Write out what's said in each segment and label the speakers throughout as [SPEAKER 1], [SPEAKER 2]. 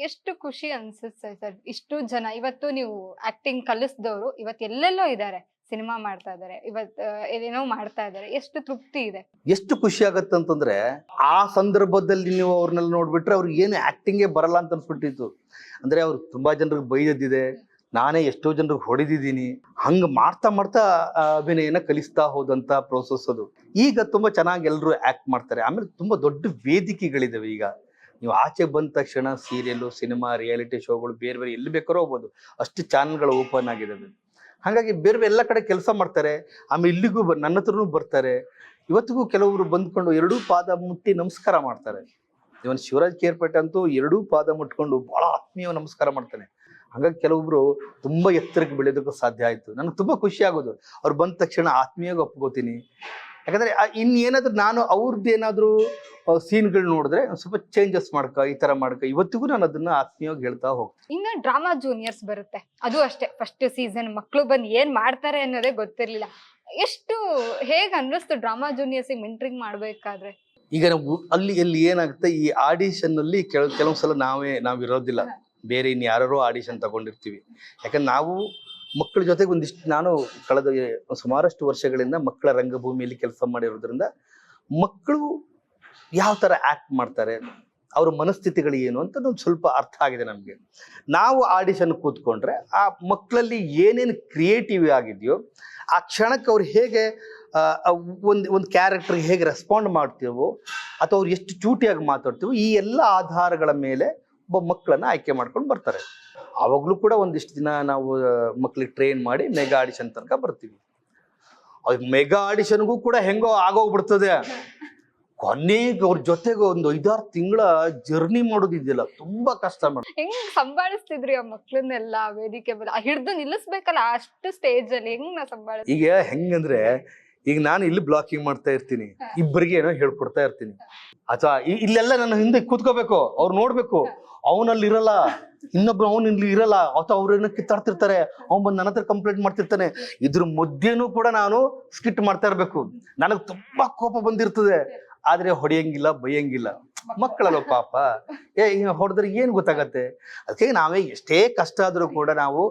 [SPEAKER 1] ಎಷ್ಟು ಖುಷಿ ಅನ್ಸುತ್ತೆ ಸರ್? ಇಷ್ಟು ಜನ ಇವತ್ತು ನೀವು ಆಕ್ಟಿಂಗ್ ಕಲಿಸಿದವರು ಇವತ್ತು ಎಲ್ಲೆಲ್ಲೋ ಇದ್ದಾರೆ ಸಿನಿಮಾ ಮಾಡ್ತಾ ಇದ್ದಾರೆ ಇವತ್ ಆ, ಏನೇನೋ ಮಾಡ್ತಾ ಇದ್ದಾರೆ ಎಷ್ಟು ತೃಪ್ತಿ ಇದೆ?
[SPEAKER 2] ಎಷ್ಟು ಖುಷಿ ಆಗತ್ತೆ ಅಂತಂದ್ರೆ ಆ ಸಂದರ್ಭದಲ್ಲಿ ನೀವು ಅವ್ರನ್ನೆಲ್ಲ ನೋಡ್ಬಿಟ್ರೆ ಅವ್ರಿಗೆ ಏನು ಆಕ್ಟಿಂಗೇ ಬರಲ್ಲ ಅಂತ ಅನ್ಸ್ಬಿಟ್ಟಿತ್ತು. ಅಂದ್ರೆ ಅವ್ರು ತುಂಬಾ ಜನರಿಗೆ ಬೈದದ್ದಿದೆ ನಾನೇ ಎಷ್ಟೋ ಜನರಿಗೆ ಹೊಡೆದಿದ್ದೀನಿ ಹಂಗ ಮಾಡ್ತಾ ಮಾಡ್ತಾ ಅಭಿನಯನ ಕಲಿಸ್ತಾ ಹೋದಂತ ಪ್ರೋಸೆಸ್ ಅದು. ಈಗ ತುಂಬಾ ಚೆನ್ನಾಗಿ ಎಲ್ಲರೂ ಆಕ್ಟ್ ಮಾಡ್ತಾರೆ. ಆಮೇಲೆ ತುಂಬಾ ದೊಡ್ಡ ವೇದಿಕೆಗಳಿದಾವೆ ಈಗ. ನೀವು ಆಚೆ ಬಂದ ತಕ್ಷಣ ಸೀರಿಯಲ್, ಸಿನಿಮಾ, ರಿಯಾಲಿಟಿ ಶೋಗಳು ಬೇರೆ ಬೇರೆ ಎಲ್ಲಿ ಬೇಕಾದ್ರೂ ಹೋಗ್ಬೋದು. ಅಷ್ಟು ಚಾನಲ್ಗಳು ಓಪನ್ ಆಗಿದೆ ಹಾಗಾಗಿ ಬೇರೆ ಬೇರೆ ಎಲ್ಲ ಕಡೆ ಕೆಲಸ ಮಾಡ್ತಾರೆ. ಆಮೇಲೆ ಇಲ್ಲಿಗೂ ಬ- ನನ್ನ ಹತ್ರನೂ ಬರ್ತಾರೆ. ಇವತ್ತಿಗೂ ಕೆಲವರು ಬಂದ್ಕೊಂಡು ಎರಡೂ ಪಾದ ಮುಟ್ಟಿ ನಮಸ್ಕಾರ ಮಾಡ್ತಾರೆ. ಇವನ್ ಶಿವರಾಜ್ ಕೇರ್ಪೇಟೆ ಅಂತೂ ಎರಡೂ ಪಾದ ಮುಟ್ಕೊಂಡು ಬಹಳ ಆತ್ಮೀಯ ನಮಸ್ಕಾರ ಮಾಡ್ತಾನೆ. ಹಾಗಾಗಿ ಕೆಲವೊಬ್ರು ತುಂಬಾ ಎತ್ತರಕ್ಕೆ ಬೆಳೆಯೋದಕ್ಕೂ ಸಾಧ್ಯ ಆಯ್ತು. ನನಗೆ ತುಂಬಾ ಖುಷಿ ಆಗೋದು. ಅವ್ರು ಬಂದ ತಕ್ಷಣ ಆತ್ಮೀಯವಾಗಿ ಒಪ್ಕೋತೀನಿ. ಯಾಕಂದ್ರೆ ಇನ್ನೇನಾದರೂ ನಾನು ಅವ್ರದ್ದು ಏನಾದ್ರು ಸೀನ್ಗಳು ನೋಡಿದ್ರೆ ಸ್ವಲ್ಪ ಚೇಂಜಸ್ ಮಾಡ್ಕ ಈ ತರ ಮಾಡ್ಕ. ಇವತ್ತಿಗೂ ನಾನು ಅದನ್ನ ಆತ್ಮೀಯವಾಗಿ ಹೇಳ್ತಾ ಹೋಗ್ತೀನಿ.
[SPEAKER 1] ಇನ್ನು ಡ್ರಾಮಾ ಜೂನಿಯರ್ಸ್ ಬರುತ್ತೆ. ಅದು ಅಷ್ಟೇ. ಫಸ್ಟ್ ಸೀಸನ್ ಮಕ್ಕಳು ಬಂದು ಏನ್ ಮಾಡ್ತಾರೆ ಅನ್ನೋದೇ ಗೊತ್ತಿರ್ಲಿಲ್ಲ. ಎಷ್ಟು ಹೇಗೆ ಅನ್ನಿಸ್ತು ಡ್ರಾಮಾ ಜೂನಿಯರ್ಸ್ ಮೆಂಟ್ರಿಂಗ್ ಮಾಡ್ಬೇಕಾದ್ರೆ?
[SPEAKER 2] ಈಗ ನಾವು ಅಲ್ಲಿ ಎಲ್ಲಿ ಏನಾಗುತ್ತೆ ಈ ಆಡಿಷನ್ ಅಲ್ಲಿ ಕೆಲ ಕೆಲವೊಂದ್ಸಲ ನಾವೇ ನಾವಿರೋದಿಲ್ಲ. ಬೇರೆ ಇನ್ನು ಯಾರೋ ಆಡಿಷನ್ ತಗೊಂಡಿರ್ತೀವಿ. ಯಾಕಂದ್ರೆ ನಾವು ಮಕ್ಕಳ ಜೊತೆಗೆ ಒಂದಿಷ್ಟು ನಾನು ಕಳೆದ ಸುಮಾರಷ್ಟು ವರ್ಷಗಳಿಂದ ಮಕ್ಕಳ ರಂಗಭೂಮಿಯಲ್ಲಿ ಕೆಲಸ ಮಾಡಿರೋದ್ರಿಂದ ಮಕ್ಕಳು ಯಾವ ಥರ ಆ್ಯಕ್ಟ್ ಮಾಡ್ತಾರೆ, ಅವ್ರ ಮನಸ್ಥಿತಿಗಳು ಏನು ಅಂತ ಒಂದು ಸ್ವಲ್ಪ ಅರ್ಥ ಆಗಿದೆ ನಮಗೆ. ನಾವು ಆಡಿಷನ್ ಕೂತ್ಕೊಂಡ್ರೆ ಆ ಮಕ್ಕಳಲ್ಲಿ ಏನೇನು ಕ್ರಿಯೇಟಿವ್ ಆಗಿದೆಯೋ, ಆ ಕ್ಷಣಕ್ಕೆ ಅವ್ರು ಹೇಗೆ ಒಂದು ಒಂದು ಕ್ಯಾರೆಕ್ಟ್ರಿಗೆ ಹೇಗೆ ರೆಸ್ಪಾಂಡ್ ಮಾಡ್ತೀವೋ, ಅಥವಾ ಅವ್ರು ಎಷ್ಟು ಚೂಟಿಯಾಗಿ ಮಾತಾಡ್ತೀವೋ, ಈ ಎಲ್ಲ ಆಧಾರಗಳ ಮೇಲೆ ಒಬ್ಬ ಮಕ್ಕಳನ್ನು ಆಯ್ಕೆ ಮಾಡ್ಕೊಂಡು ಬರ್ತಾರೆ. ಆವಾಗಲೂ ಕೂಡ ಒಂದಿಷ್ಟು ದಿನ ನಾವು ಮಕ್ಳಿಗೆ ಟ್ರೈನ್ ಮಾಡಿ ಮೆಗಾ ಆಡಿಷನ್ ತನಕ ಬರ್ತೀವಿ. ಅದು ಮೆಗಾ ಆಡಿಷನ್ಗೂ ಕೂಡ ಹೆಂಗೋ ಆಗೋಗ್ಬಿಡ್ತದೆ. ಕೊನೆಗೆ ಅವ್ರ ಜೊತೆಗೆ ಒಂದು ಐದಾರು ತಿಂಗಳ ಜರ್ನಿ ಮಾಡೋದಿದೆಯಲ್ಲ ತುಂಬಾ ಕಷ್ಟ ಮಾಡ.
[SPEAKER 1] ಹೆಂಗ್ ಸಂಭಾಳಿಸ್ತಿದ್ರಿ ಆ ಮಕ್ಳನ್ನೆಲ್ಲ ವೇದಿಕೆ ಮೇಲೆ ಹಿಡ್ದು ನಿಲ್ಲಿಸ್ಬೇಕಲ್ಲ ಅಷ್ಟು ಸ್ಟೇಜ್ ಅಲ್ಲಿ ಹೆಂಗ್ ನಾ ಸಂಭಾಳಿಸ್
[SPEAKER 2] ಈಗ ಹೆಂಗಂದ್ರೆ ಈಗ ನಾನು ಇಲ್ಲಿ ಬ್ಲಾಕಿಂಗ್ ಮಾಡ್ತಾ ಇರ್ತೀನಿ ಇಬ್ಬರಿಗೆ ಏನೋ ಹೇಳ್ಕೊಡ್ತಾ ಇರ್ತೀನಿ. ಅಥವಾ ಇಲ್ಲೆಲ್ಲ ನನ್ನ ಹಿಂದೆ ಕೂತ್ಕೋಬೇಕು, ಅವ್ರು ನೋಡ್ಬೇಕು. ಅವನಲ್ಲಿ ಇರಲ್ಲ ಇನ್ನೊಬ್ರು ಅವನ್ ಇಲ್ಲಿ ಇರಲ್ಲ, ಅಥವಾ ಅವ್ರೇನೋ ಕಿತ್ತಾಡ್ತಿರ್ತಾರೆ, ಅವ್ನು ಬಂದು ನನ್ನ ಹತ್ರ ಕಂಪ್ಲೇಂಟ್ ಮಾಡ್ತಿರ್ತಾನೆ. ಇದ್ರ ಮಧ್ಯೆನೂ ಕೂಡ ನಾನು ಸ್ಕಿಟ್ ಮಾಡ್ತಾ ಇರ್ಬೇಕು. ನನಗೆ ತುಂಬಾ ಕೋಪ ಬಂದಿರ್ತದೆ. ಆದ್ರೆ ಹೊಡೆಯಂಗಿಲ್ಲ, ಬೈಯಂಗಿಲ್ಲ. ಮಕ್ಕಳಲ್ಲ ಪಾಪ. ಏ ಹೊಡೆದ್ರೆ ಏನು ಗೊತ್ತಾಗತ್ತೆ? ಅದಕ್ಕೆ ನಾವೇ ಎಷ್ಟೇ ಕಷ್ಟ ಆದರೂ ಕೂಡ ನಾವು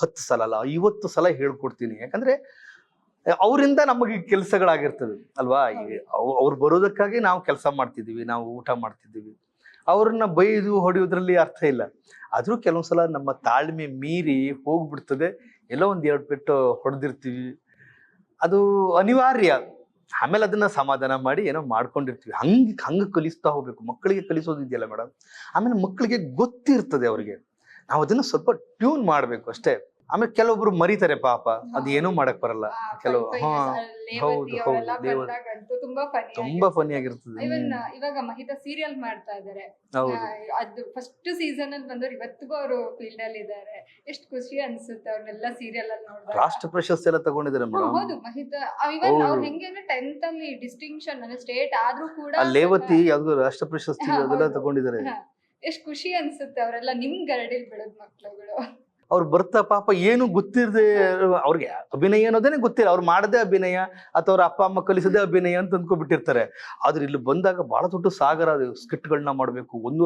[SPEAKER 2] ಹತ್ತು ಸಲ ಅಲ್ಲ, ಐವತ್ತು ಸಲ ಹೇಳ್ಕೊಡ್ತೀನಿ. ಯಾಕಂದ್ರೆ ಅವರಿಂದ ನಮಗೆ ಕೆಲಸಗಳಾಗಿರ್ತದೆ ಅಲ್ವಾ? ಅವ್ರು ಬರೋದಕ್ಕಾಗಿ ನಾವು ಕೆಲಸ ಮಾಡ್ತಿದ್ದೀವಿ ನಾವು ಊಟ ಮಾಡ್ತಿದ್ದೀವಿ. ಅವ್ರನ್ನ ಬೈದು ಹೊಡೆಯೋದ್ರಲ್ಲಿ ಅರ್ಥ ಇಲ್ಲ. ಆದರೂ ಕೆಲವೊಂದು ಸಲ ನಮ್ಮ ತಾಳ್ಮೆ ಮೀರಿ ಹೋಗ್ಬಿಡ್ತದೆ. ಎಲ್ಲೋ ಒಂದು ಎರಡು ಪೆಟ್ಟು ಹೊಡೆದಿರ್ತೀವಿ. ಅದು ಅನಿವಾರ್ಯ. ಆಮೇಲೆ ಅದನ್ನ ಸಮಾಧಾನ ಮಾಡಿ ಏನೋ ಮಾಡ್ಕೊಂಡಿರ್ತೀವಿ. ಹಂಗೆ ಹಂಗೆ ಕಲಿಸ್ತಾ ಹೋಗ್ಬೇಕು. ಮಕ್ಕಳಿಗೆ ಕಲಿಸೋದಿದೆಯಲ್ಲ ಮೇಡಮ್ ಆಮೇಲೆ ಮಕ್ಕಳಿಗೆ ಗೊತ್ತಿರ್ತದೆ ಅವರಿಗೆ. ನಾವು ಅದನ್ನು ಸ್ವಲ್ಪ ಟ್ಯೂನ್ ಮಾಡಬೇಕು ಅಷ್ಟೇ. ಆಮೇಲೆ ಕೆಲವೊಬ್ರು ಮರಿತಾರೆ ಪಾಪ ಅದ್ ಏನು ಮಾಡಕ್ ಬರಲ್ಲ. ಕೆಲವು ಹಾ ಹೌದು, ಹೌದು.
[SPEAKER 1] ತುಂಬಾ ಫನಿ
[SPEAKER 2] ಆಗಿರ್ತದೆ.
[SPEAKER 1] ಇವಾಗ ಮಹಿತಾ ಸೀರಿಯಲ್ ಮಾಡ್ತಾ ಇದಾರೆ. ಅದು ಫಸ್ಟ್ ಸೀಸನ್ ಅಲ್ಲಿ ಬಂದವ್ರು ಇವತ್ತಿಗೂ ಅವರು ಫೀಲ್ಡ್ ಅಲ್ಲಿ ಇದ್ದಾರೆ ಎಷ್ಟು ಖುಷಿ ಅನ್ಸುತ್ತೆ ಅವ್ರನ್ನೆಲ್ಲ ಸೀರಿಯಲ್ ಅಲ್ಲಿ ನೋಡಿದ್ರೆ
[SPEAKER 2] ರಾಷ್ಟ್ರ ಪ್ರಶಸ್ತಿ ಎಲ್ಲ ತಗೊಂಡಿದ್ದಾರೆ ಮೇಡಮ್
[SPEAKER 1] ಹೌದು ಮಹಿತ ಇವಾಗ ಅವ್ರು
[SPEAKER 2] ಹೌದು.
[SPEAKER 1] ಹೆಂಗೆ ಅಂದ್ರೆ ಟೆಂತ್ ಅಲ್ಲಿ ಡಿಸ್ಟಿಂಕ್ಷನ್ ಅಂದ್ರೆ ಸ್ಟೇಟ್ ಆದ್ರೂ ಕೂಡ
[SPEAKER 2] ಲೇವತಿ ಯಾವ್ದು ರಾಷ್ಟ್ರ ಪ್ರಶಸ್ತಿ ಅದೆಲ್ಲ ತಗೊಂಡಿದ್ದಾರೆ.
[SPEAKER 1] ಎಷ್ಟು ಖುಷಿ ಅನ್ಸುತ್ತೆ ಅವರೆಲ್ಲ ನಿಮ್ ಗರಡಿಲ್ ಬೆಳೆದ್ ಮಕ್ಳುಗಳು.
[SPEAKER 2] ಅವ್ರು ಬರ್ತಾ ಪಾಪ ಏನು ಗೊತ್ತಿರದೆ, ಅವ್ರಿಗೆ ಅಭಿನಯ ಅನ್ನೋದೇನೆ ಗೊತ್ತಿಲ್ಲ. ಅವ್ರು ಮಾಡದೇ ಅಭಿನಯ ಅಥವಾ ಅವ್ರ ಅಪ್ಪ, ಅಮ್ಮ ಕಲಿಸದೆ ಅಭಿನಯ ಅಂತ ಅಂದ್ಕೊಬಿಟ್ಟಿರ್ತಾರೆ ಆದ್ರೆ ಇಲ್ಲಿ ಬಂದಾಗ ಬಹಳ ದೊಡ್ಡ ಸಾಗರ ಸ್ಕಿಟ್ಗಳನ್ನ ಮಾಡ್ಬೇಕು. ಒಂದು,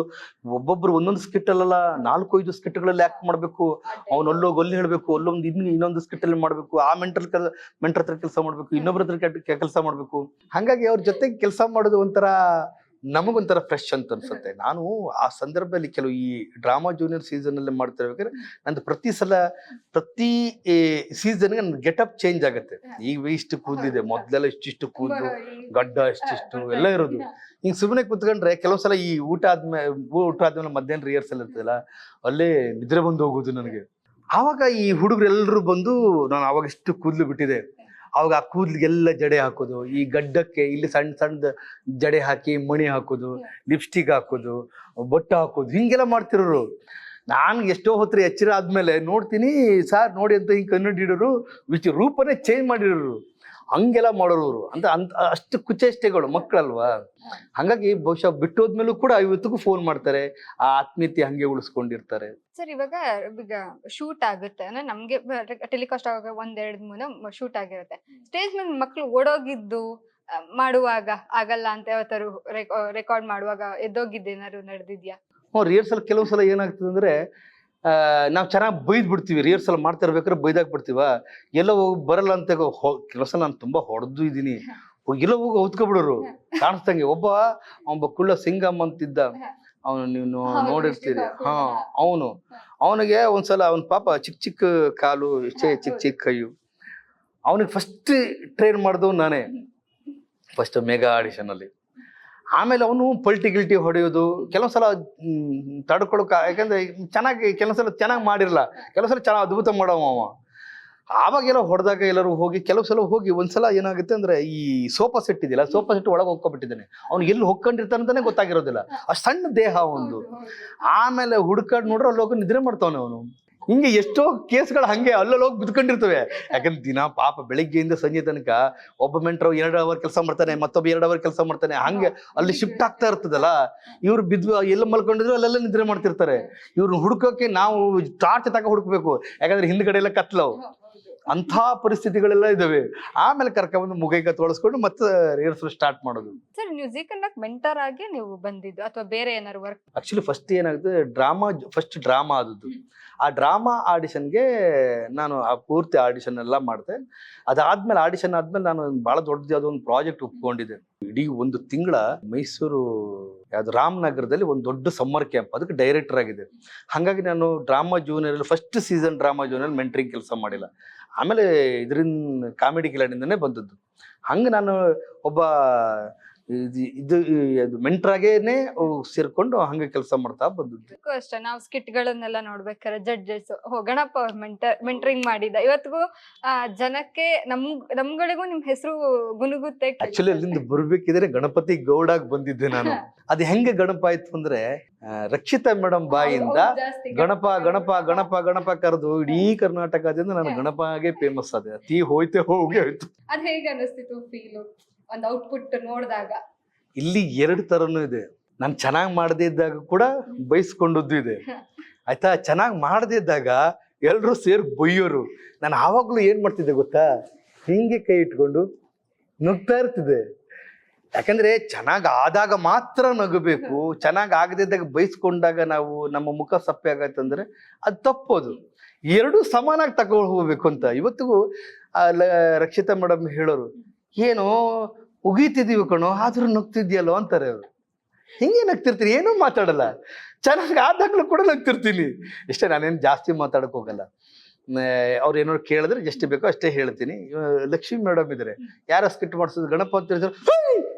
[SPEAKER 2] ಒಬ್ಬೊಬ್ರು ಒಂದೊಂದು ಸ್ಕಿಟ್ ಅಲ್ಲಲ್ಲ ನಾಲ್ಕು, ಐದು ಸ್ಕಿಟ್ಗಳಲ್ಲಿ ಆಕ್ಟ್ ಮಾಡಬೇಕು. ಅವ್ನು ಅಲ್ಲೋಗಿ ಅಲ್ಲಿ ಹೇಳಬೇಕು, ಅಲ್ಲೊಂದು ಇನ್, ಇನ್ನೊಂದು ಸ್ಕಿಟ್ ಅಲ್ಲಿ ಮಾಡ್ಬೇಕು. ಆ ಮೆಂಟಲ್ ಕೆಲ ಮೆಂಟರ್ ಹತ್ರ ಕೆಲಸ ಮಾಡಬೇಕು, ಇನ್ನೊಬ್ರ ಹತ್ರ ಕೆಲಸ ಮಾಡಬೇಕು. ಹಂಗಾಗಿ ಅವ್ರ ಜೊತೆಗೆ ಕೆಲಸ ಮಾಡೋದು ಒಂಥರ ನಮಗೊಂಥರ ಫ್ರೆಶ್ ಅಂತ ಅನ್ಸುತ್ತೆ. ನಾನು ಆ ಸಂದರ್ಭದಲ್ಲಿ ಕೆಲವು ಈ ಡ್ರಾಮಾ ಜೂನಿಯರ್ ಸೀಸನ್ ಅಲ್ಲಿ ಮಾಡ್ತಿರ್ಬೇಕಾದ್ರೆ ನಂದು ಪ್ರತಿ ಸಲ ಪ್ರತಿ ಸೀಸನ್ಗೆ ನನ್ನ ಗೆಟಪ್ ಚೇಂಜ್ ಆಗುತ್ತೆ. ಈಗ ಇಷ್ಟು ಕೂದಿದೆ ಮೊದಲೆಲ್ಲ ಇಷ್ಟಿಷ್ಟು ಕೂದಲು ಗಡ್ಡ ಇಷ್ಟಿಷ್ಟು ಎಲ್ಲ ಇರೋದು. ಹಿಂಗೆ ಸುಮ್ಮನೆ ಕೂತ್ಕೊಂಡ್ರೆ ಕೆಲವು ಸಲ ಈ ಊಟ ಆದ್ಮೇಲೆ ಊಟ ಆದ್ಮೇಲೆ ಮಧ್ಯಾಹ್ನ ರಿಹರ್ಸಲ್ ಇರ್ತದಲ್ಲ ಅಲ್ಲೇ ನಿದ್ರೆ ಬಂದು ಹೋಗೋದು ನನಗೆ. ಆವಾಗ ಈ ಹುಡುಗರೆಲ್ಲರೂ ಬಂದು ನಾನು ಅವಾಗ ಎಷ್ಟು ಕೂದಲು ಬಿಟ್ಟಿದೆ. ಅವಾಗ ಆ ಕೂದಲಿಗೆಲ್ಲ ಜಡೆ ಹಾಕೋದು. ಈ ಗಡ್ಡಕ್ಕೆ ಇಲ್ಲಿ ಸಣ್ಣ ಸಣ್ಣದ ಜಡೆ ಹಾಕಿ ಮಣಿ ಹಾಕೋದು ಲಿಪ್ಸ್ಟಿಕ್ ಹಾಕೋದು ಬೊಟ್ಟ ಹಾಕೋದು. ಹಿಂಗೆಲ್ಲ ಮಾಡ್ತಿರೋರು. ನಾನು ಎಷ್ಟೋ ಹೊತ್ತು ಎಚ್ಚರ ಆದಮೇಲೆ ನೋಡ್ತೀನಿ ಸಾರ್ ನೋಡಿ ಅಂತ ಹಿಂಗೆ ಕನ್ನಡ ಹಿಡಿಯೋರು ವಿಚ್ ರೂಪನೇ ಚೇಂಜ್ ಮಾಡಿರೋರು. ಹಂಗೆಲ್ಲ ಮಾಡೋರು. ಅಂತ ಅಂತ ಅಷ್ಟು ಕುಚೇಷ್ಟೆಗಳು ಮಕ್ಕಳಲ್ವಾ? ಹಂಗಾಗಿ ಬಹುಶಃ ಬಿಟ್ಟೋದ್ಮೇಲೂ ಕೂಡ ಇವತ್ತಿಗೂ ಫೋನ್ ಮಾಡ್ತಾರೆ ಆ ಆತ್ಮೀಯತೆ ಹಂಗೆ ಉಳಿಸ್ಕೊಂಡಿರ್ತಾರೆ.
[SPEAKER 1] ಸರ್ ಇವಾಗ ಈಗ ಶೂಟ್ ಆಗುತ್ತೆ. ಅಂದ್ರೆ ನಮ್ಗೆ ಟೆಲಿಕಾಸ್ಟ್ ಆಗ ಒಂದೆರಡು ಮೂರು ಶೂಟ್ ಆಗಿರುತ್ತೆ. ಸ್ಟೇಜ್ ಮೇಲೆ ಮಕ್ಕಳು ಓಡೋಗಿದ್ದು ಮಾಡುವಾಗ ಆಗಲ್ಲ ಅಂತ ಯಾವತ್ತಾರು ರೆಕಾರ್ಡ್ ಮಾಡುವಾಗ ಎದ್ದೋಗಿದ್ದು ಏನಾದ್ರು ನಡೆದಿದ್ಯಾ?
[SPEAKER 2] ಹ್ಞೂ ರಿಹರ್ಸಲ್ ಕೆಲವು ಸಲ ಏನಾಗ್ತದೆ ಅಂದ್ರೆ ನಾವು ಚೆನ್ನಾಗಿ ಬೈದು ಬಿಡ್ತೀವಿ ರಿಹರ್ಸಲ್ ಮಾಡ್ತಾ ಮಾಡ್ತಿರಬೇಕಾದ್ರೆ ಬೈದಾಕ್ ಬಿಡ್ತೀವ. ಎಲ್ಲ ಹೋಗಿ ಬರಲ್ಲ ಅಂತ ಕೆಲವು ಸಲ ನಾನು ತುಂಬಾ ಹೊಡೆದು ಇದ್ದೀನಿ ಎಲ್ಲ ಹೋಗಿ ಹೊತ್ಕೊಬಿಡೋರು. ಕಾಣಿಸ್ದಂಗೆ ಒಬ್ಬ ಒಬ್ಬ ಕುಳ್ಳ ಸಿಂಗಮ್ ಅಂತಿದ್ದ. ಅವನು ನೀವು ನೋಡಿರ್ತೀರಿ. ಹಾ ಅವನು. ಅವನಿಗೆ ಒಂದ್ಸಲ ಅವನ ಪಾಪ ಚಿಕ್ಕ ಚಿಕ್ಕ ಕಾಲು ಇಷ್ಟೇ ಚಿಕ್ಕ ಚಿಕ್ಕ ಕೈಯು. ಅವನಿಗೆ ಫಸ್ಟ್ ಟ್ರೈನ್ ಮಾಡಿದವ್ ನಾನೇ. ಫಸ್ಟ್ ಮೆಗಾ ಆಡಿಷನ್ ಅಲ್ಲಿ. ಆಮೇಲೆ ಅವನು ಪಲ್ಟಿ ಗಿಲ್ಟಿ ಹೊಡೆಯೋದು ಕೆಲವು ಸಲ ಮ್, ತಡ್ಕೊಳಕ ಯಾಕಂದ್ರೆ ಚೆನ್ನಾಗಿ ಕೆಲವು ಸಲ ಚೆನ್ನಾಗಿ ಮಾಡಿರಲ್ಲ ಕೆಲವು ಸಲ ಚೆನ್ನಾಗಿ ಅದ್ಭುತ ಮಾಡವ ಅವ. ಆವಾಗೆಲ್ಲ ಹೊಡೆದಾಗ ಎಲ್ಲರೂ ಹೋಗಿ ಕೆಲವು ಸಲ ಹೋಗಿ ಒಂದ್ಸಲ ಏನಾಗುತ್ತೆ ಅಂದ್ರೆ ಈ ಸೋಫಾ ಸೆಟ್ ಇದೆಯಲ್ಲ ಸೋಫಾ ಸೆಟ್ ಒಳಗೆ ಹೋಗ್ಕೊಬಿಟ್ಟಿದ್ದಾನೆ ಅವ್ನು ಎಲ್ಲಿ ಹೊಕ್ಕೊಂಡಿರ್ತಾನೆ ಅಂತಾನೆ ಗೊತ್ತಾಗಿರೋದಿಲ್ಲ. ಅಷ್ಟು ಸಣ್ಣ ದೇಹ ಒಂದು. ಆಮೇಲೆ ಹುಡ್ಕಂಡು ನೋಡ್ರೆ ಅಲ್ಲಿ ಹೋಗಿ ನಿದ್ರೆ ಮಾಡ್ತಾವನೆ ಅವನು. ಹಿಂಗೆ ಎಷ್ಟೋ ಕೇಸ್ಗಳು ಹಂಗೆ ಅಲ್ಲಲ್ಲಿ ಹೋಗಿ ಬಿದ್ಕೊಂಡಿರ್ತವೆ ಯಾಕಂದ್ರೆ ದಿನ ಪಾಪ ಬೆಳಿಗ್ಗೆಯಿಂದ ಸಂಜೆ ತನಕ ಒಬ್ಬ ಮೆಂಟ್ರು ಎರಡು ಅವರ್ ಕೆಲಸ ಮಾಡ್ತಾನೆ ಮತ್ತೊಬ್ಬ ಎರಡು ಅವರ್ ಕೆಲಸ ಮಾಡ್ತಾನೆ. ಹಂಗೆ ಅಲ್ಲಿ ಶಿಫ್ಟ್ ಆಗ್ತಾ ಇರ್ತದಲ್ಲ ಇವ್ರು ಬಿದ್ದು ಎಲ್ಲ ಮಲ್ಕೊಂಡಿದ್ರು ಅಲ್ಲೆಲ್ಲ ನಿದ್ರೆ ಮಾಡ್ತಿರ್ತಾರೆ. ಇವ್ರನ್ನ ಹುಡುಕೋಕೆ ನಾವು ಟಾರ್ಚ್ ತಕ ಹುಡುಕ್ಬೇಕು. ಯಾಕಂದ್ರೆ ಹಿಂದ್ಗಡೆ ಎಲ್ಲ ಕತ್ಲವು ಅಂಥ ಪರಿಸ್ಥಿತಿಗಳೆಲ್ಲ ಇದಾವೆ. ಆಮೇಲೆ ಕರ್ಕೊಂಡ್ಬಂದು ಮುಗೈಗ ತೊಳಸ್ಕೊಂಡು ಮತ್ತೆ ರಿಹರ್ಸಲ್ ಸ್ಟಾರ್ಟ್ ಮಾಡೋದು.
[SPEAKER 1] ಸರ್ ನೀವು ಕನ್ನಕ್ ಮೆಂಟರ್ ಆಗಿ ನೀವು ಬಂದಿದ್ದು ಅಥವಾ ಬೇರೆ ಏನಾದ್ರು ವರ್ಕ್
[SPEAKER 2] ಆಕ್ಚುಲಿ ಫಸ್ಟ್ ಏನಾಗುತ್ತೆ ಡ್ರಾಮಾ ಫಸ್ಟ್ ಡ್ರಾಮಾ ಆದದ್ದು. ಆ ಡ್ರಾಮಾ ಆಡಿಷನ್ಗೆ ನಾನು ಆ ಪೂರ್ತಿ ಆಡಿಷನ್ ಎಲ್ಲ ಮಾಡಿದೆ. ಅದಾದ್ಮೇಲೆ ಆಡಿಷನ್ ಆದ್ಮೇಲೆ ನಾನು ಬಹಳ ದೊಡ್ಡದು ಯಾವುದೋ ಒಂದು ಪ್ರಾಜೆಕ್ಟ್ ಒಪ್ಕೊಂಡಿದ್ದೆ. ಇಡೀ ಒಂದು ತಿಂಗಳ ಮೈಸೂರು ಯಾವ್ದು ರಾಮನಗರದಲ್ಲಿ ಒಂದು ದೊಡ್ಡ ಸಮ್ಮರ್ ಕ್ಯಾಂಪ್ ಅದಕ್ಕೆ ಡೈರೆಕ್ಟರ್ ಆಗಿದೆ ಹಾಗಾಗಿ ನಾನು drama junior first season drama junior mentoring ಕೆಲಸ ಮಾಡಿಲ್ಲ. ಆಮೇಲೆ ಇದರಿಂದ ಕಾಮಿಡಿ ಕಿಲಾಡಿಂದನೇ ಬಂದದ್ದು. ಹಂಗೆ ನಾನು ಒಬ್ಬ ಇದು ಅದು ಮೆಂಟ್ರಾಗೇನೆ ಸೇರ್ಕೊಂಡು ಹಂಗೆ ಕೆಲಸ ಮಾಡ್ತಾ ಬಂದದ್ದು.
[SPEAKER 1] ಅಷ್ಟೇ ನಾವು ಸ್ಕಿಟ್ ಗಳನ್ನೆಲ್ಲ ನೋಡ್ಬೇಕಾದ್ರೆ ಜಡ್ಜಸ್ ಹೋ ಗಣಪ ಅವ್ರ ಮೆಂಟರ್ ಮೆಂಟರಿಂಗ್ ಮಾಡಿದ. ಇವತ್ತಿಗೂ ಆ, ಜನಕ್ಕೆ ನಮ್ ನಮ್ಗಳಿಗೂ ನಿಮ್ ಹೆಸರು ಗುನುಗುತ್ತೆ
[SPEAKER 2] ಆಕ್ಚುಲಿ ಅಲ್ಲಿಂದ ಬರ್ಬೇಕಿದ್ರೆ ಗಣಪತಿ ಗೌಡಾಗ್ ಬಂದಿದ್ದೆ ನಾನು. ಅದು ಹೆಂಗೆ ಗಣಪ ಆಯ್ತು ಅಂದ್ರೆ ಆ, ರಕ್ಷಿತಾ ಮೇಡಮ್ ಬಾಯಿಂದ ಗಣಪ ಗಣಪ ಗಣಪ ಗಣಪ ಕರೆದು ಇಡೀ ಕರ್ನಾಟಕದಿಂದ ನಾನು ಗಣಪಗೆ ಫೇಮಸ್ ಅದೇ ಅತಿ ಹೋಯ್ತೆ ಹೋಗಿ ಹೋಯ್ತು.
[SPEAKER 1] ಅದ್ ಹೇಗೆ ಅನಿಸ್ತಿತ್ತು ಫೀಲ್ ಒಂದ್ ಔಟ್ಪುಟ್ ನೋಡಿದಾಗ.
[SPEAKER 2] ಇಲ್ಲಿ ಎರಡು ತರನು ಇದೆ. ನಾನು ಚೆನ್ನಾಗಿ ಮಾಡದೇ ಇದ್ದಾಗ ಕೂಡ ಬೈಸ್ಕೊಂಡದ್ದು ಇದೆ. ಆಯ್ತಾ? ಚೆನ್ನಾಗಿ ಮಾಡದೇ ಇದ್ದಾಗ ಎಲ್ಲರೂ ಸೇರಿ ಬೊಯ್ಯೋರು ನಾನು ಆವಾಗಲೂ ಏನು ಮಾಡ್ತಿದ್ದೆ ಗೊತ್ತಾ? ಹಿಂಗೆ ಕೈ ಇಟ್ಕೊಂಡು ನುಗ್ತಾ ಇರ್ತಿದ್ದೆ. ಯಾಕಂದ್ರೆ ಚೆನ್ನಾಗಿ ಆದಾಗ ಮಾತ್ರ ನಗಬೇಕು. ಚೆನ್ನಾಗಿ ಆಗದಿದ್ದಾಗ ಬೈಸ್ಕೊಂಡಾಗ ನಾವು ನಮ್ಮ ಮುಖ ಸಪ್ಪೆ ಆಗತ್ತಂದ್ರೆ ಅದು ತಪ್ಪೋದು. ಎರಡೂ ಸಮಾನಾಗಿ ತಗೊಂಡು ಹೋಗ್ಬೇಕು ಅಂತ. ಇವತ್ತಿಗೂ ರಕ್ಷಿತಾ ಮೇಡಮ್ ಹೇಳೋರು ಏನೋ ಉಗೀತಿದೀವಿ ಕಣೋ, ಆದ್ರೂ ನಗ್ತಿದ್ಯಲ್ಲೋ ಅಂತಾರೆ ಅವರು. ಹಿಂಗೆ ನಗ್ತಿರ್ತೀನಿ ಏನೂ ಮಾತಾಡಲ್ಲ. ಚೆನ್ನಾಗಿ ಆದಾಗ್ಲೂ ಕೂಡ ನಗ್ತಿರ್ತೀನಿ. ಇಷ್ಟೇ ನಾನೇನು ಜಾಸ್ತಿ ಮಾತಾಡಕ್ಕೆ ಹೋಗಲ್ಲ. ಅವ್ರು ಏನಾದ್ರು ಕೇಳಿದ್ರೆ ಎಷ್ಟು ಬೇಕೋ, ಅಷ್ಟೇ ಹೇಳ್ತೀನಿ. ಲಕ್ಷ್ಮಿ ಮೇಡಮ್ ಇದ್ದಾರೆ ಯಾರ ಸ್ಕಿಟ್ ಮಾಡಿಸೋದು? ಗಣಪ ಅಂತ ಹೇಳಿದ್ರು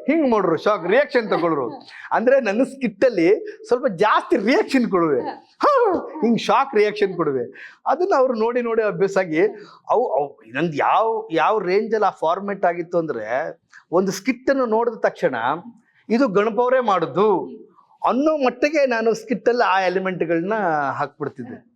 [SPEAKER 2] ಹಿಂಗ್ ಮಾಡ್ರು ಶಾಕ್ ರಿಯಾಕ್ಷನ್ ತಗೊಳ್ರು. ಅಂದ್ರೆ ನನ್ನ ಸ್ಕಿಟ್ ಅಲ್ಲಿ ಸ್ವಲ್ಪ ಜಾಸ್ತಿ ರಿಯಾಕ್ಷನ್ ಕೊಡುವೆ. ಹಿಂಗ್ ಶಾಕ್ ರಿಯಾಕ್ಷನ್ ಕೊಡುವೆ. ಅದನ್ನ ಅವ್ರು ನೋಡಿ ನೋಡಿ ಅಭ್ಯಾಸ ಆಗಿ ಅವು ಅವು, ನಂದು ಯಾವ ಯಾವ ರೇಂಜಲ್ಲಿ ಆ ಫಾರ್ಮೆಟ್ ಆಗಿತ್ತು ಅಂದ್ರೆ ಒಂದು ಸ್ಕಿಟ್ ಅನ್ನು ನೋಡಿದ ತಕ್ಷಣ ಇದು ಗಣಪವರೇ ಮಾಡುದು ಅನ್ನೋ ಮಟ್ಟಿಗೆ ನಾನು ಸ್ಕಿಟ್ ಅಲ್ಲಿ ಆ ಎಲಿಮೆಂಟ್ಗಳನ್ನ ಹಾಕ್ಬಿಡ್ತಿದ್ದೆ.